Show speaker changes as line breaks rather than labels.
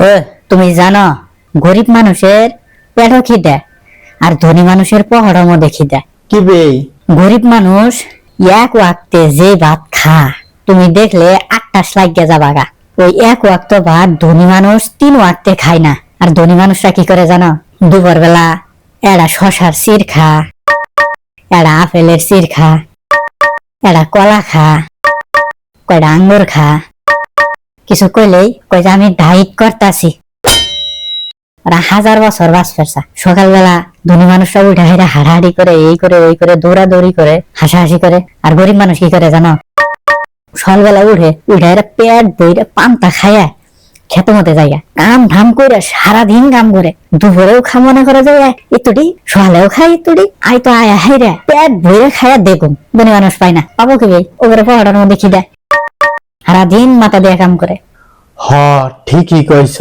ও তুমি জানো গরিব মানুষের পেটও খিদে আর ধনী মানুষের পহড়ও মধ্যে খিদে।
কি বে?
গরিব মানুষ এক ওয়াক্তে যে ভাত খা তুমি দেখলে আটটাস লাগিয়ে যাবা গা। ওই এক ওয়াক্ত ভাত ধনী মানুষ তিন ওয়াক্তে খায় না আর ধনী মানুষরা কি করে জানো? দুপুর বেলা এরা শশার সির খা এরা আপেলের সির খা এরা কলা খা কয়টা আঙ্গুর খা কিছু কইলেই কই যে আমি ডাইট করতাছি। ওরা হাজার বছর বাস ফেরছা সকালবেলা ধনী মানুষরা উঠে হেরে হাড়াহাড়ি করে, এই করে, ওই করে, দৌড়াদৌড়ি করে, হাসাহাসি করে। আর গরিব মানুষ কি করে জানো? সকালবেলা উঠে উঠে পেট বইরে পান্তা খায়া খেত মতে যাইয়া কাম ধাম করে সারাদিন কাম করে। দুপুরেও খা মনে করে যায় ইতুটি সকালেও খাই ইতুটি আই তো আয়া হাই রে পেট বইরে খায়া দেখুন ধনী মানুষ পায় না। পাবো কি ওপরে পড়াটার মধ্যে খিদে। সারাদিন মাথা দিয়ে কাম করে।
হ ঠিকই কইছ।